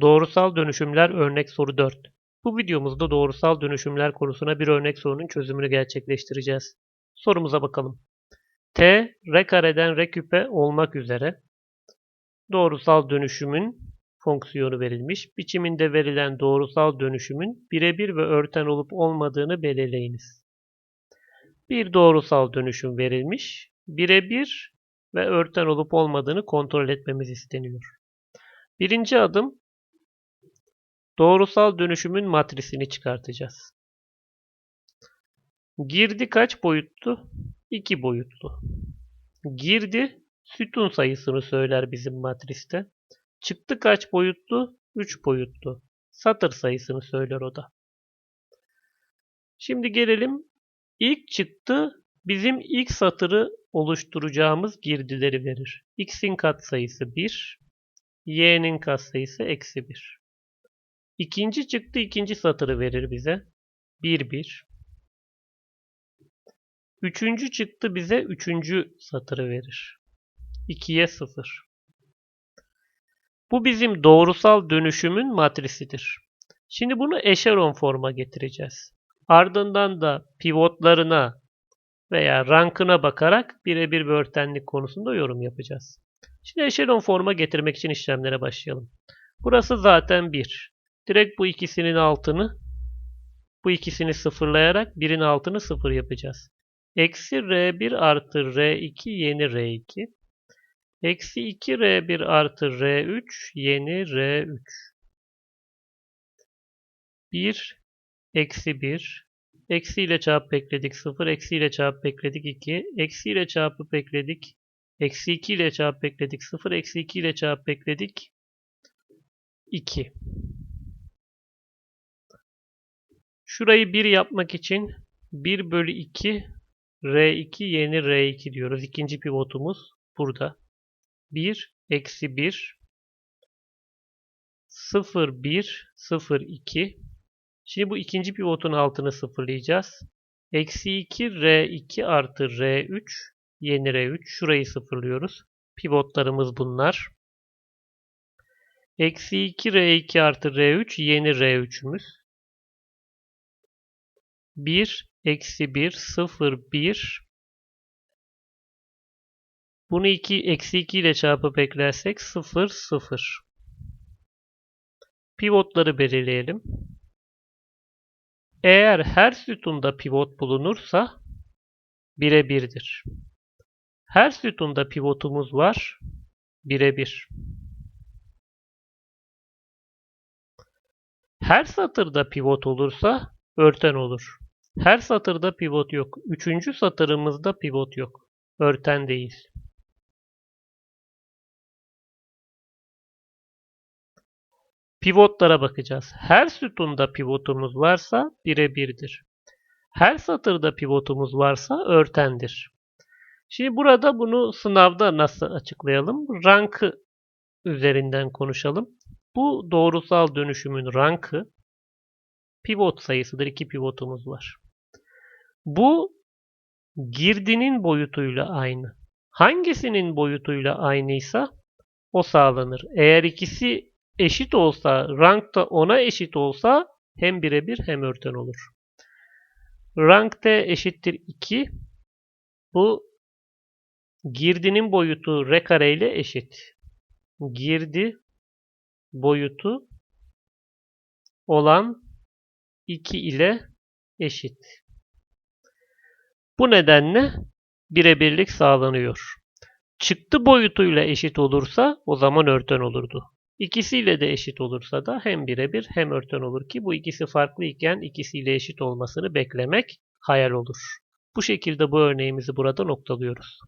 Doğrusal dönüşümler örnek soru 4. Bu videomuzda doğrusal dönüşümler konusuna bir örnek sorunun çözümünü gerçekleştireceğiz. Sorumuza bakalım. T, r kareden r küpe olmak üzere doğrusal dönüşümün fonksiyonu verilmiş. Biçiminde verilen doğrusal dönüşümün birebir ve örten olup olmadığını belirleyiniz. Bir doğrusal dönüşüm verilmiş. Birebir ve örten olup olmadığını kontrol etmemiz isteniyor. Birinci adım doğrusal dönüşümün matrisini çıkartacağız. Girdi kaç boyutlu? 2 boyutlu. Girdi sütun sayısını söyler bizim matriste. Çıktı kaç boyutlu? 3 boyutlu. Satır sayısını söyler o da. Şimdi gelelim. İlk çıktı bizim ilk satırı oluşturacağımız girdileri verir. X'in katsayısı 1, Y'nin katsayısı eksi 1. İkinci çıktı ikinci satırı verir bize. 1, 1. Üçüncü çıktı bize üçüncü satırı verir. 2'ye 0. Bu bizim doğrusal dönüşümün matrisidir. Şimdi bunu eşelon forma getireceğiz. Ardından da pivotlarına veya rankına bakarak birebir ve örtenlik konusunda yorum yapacağız. Şimdi eşelon forma getirmek için işlemlere başlayalım. Burası zaten 1. Direkt bu ikisinin altını bu ikisini sıfırlayarak birin altını sıfır yapacağız. Eksi R1 artı R2 yeni R2. Eksi 2R1 artı R3 yeni R3. 1 eksi 1 eksi ile çarpıp ekledik 0 eksi ile çarpıp ekledik 2 eksi ile çarpıp ekledik eksi 2 ile çarpıp ekledik 0 eksi 2 ile çarpıp ekledik 2 Şurayı 1 yapmak için 1 bölü 2 R2 yeni R2 diyoruz. İkinci pivotumuz burada. 1 eksi 1 0 1 0 2 Şimdi bu ikinci pivotun altını sıfırlayacağız. Eksi 2 R2 artı R3 yeni R3 şurayı sıfırlıyoruz. Pivotlarımız bunlar. Eksi 2 R2 artı R3 yeni R3'ümüz. 1 eksi 1 0 1 bunu 2 eksi 2 ile çarpıp eklersek 0 0 pivotları belirleyelim. Eğer her sütunda pivot bulunursa 1'e 1'dir. Her sütunda pivotumuz var 1'e 1. Her satırda pivot olursa örten olur. Her satırda pivot yok. Üçüncü satırımızda pivot yok. Örten değil. Pivotlara bakacağız. Her sütunda pivotumuz varsa 1'e 1'dir. Her satırda pivotumuz varsa örtendir. Şimdi burada bunu sınavda nasıl açıklayalım? Rankı üzerinden konuşalım. Bu doğrusal dönüşümün rankı pivot sayısıdır. İki pivotumuz var. Bu girdinin boyutuyla aynı. Hangisinin boyutuyla aynıysa o sağlanır. Eğer ikisi eşit olsa, rank da ona eşit olsa hem birebir hem örten olur. Rank t eşittir 2. Bu girdinin boyutu r kare ile eşit. Girdi boyutu olan 2 ile eşit. Bu nedenle birebirlik sağlanıyor. Çıktı boyutuyla eşit olursa o zaman örten olurdu. İkisiyle de eşit olursa da hem birebir hem örten olur ki bu ikisi farklı iken ikisiyle eşit olmasını beklemek hayal olur. Bu şekilde bu örneğimizi burada noktalıyoruz.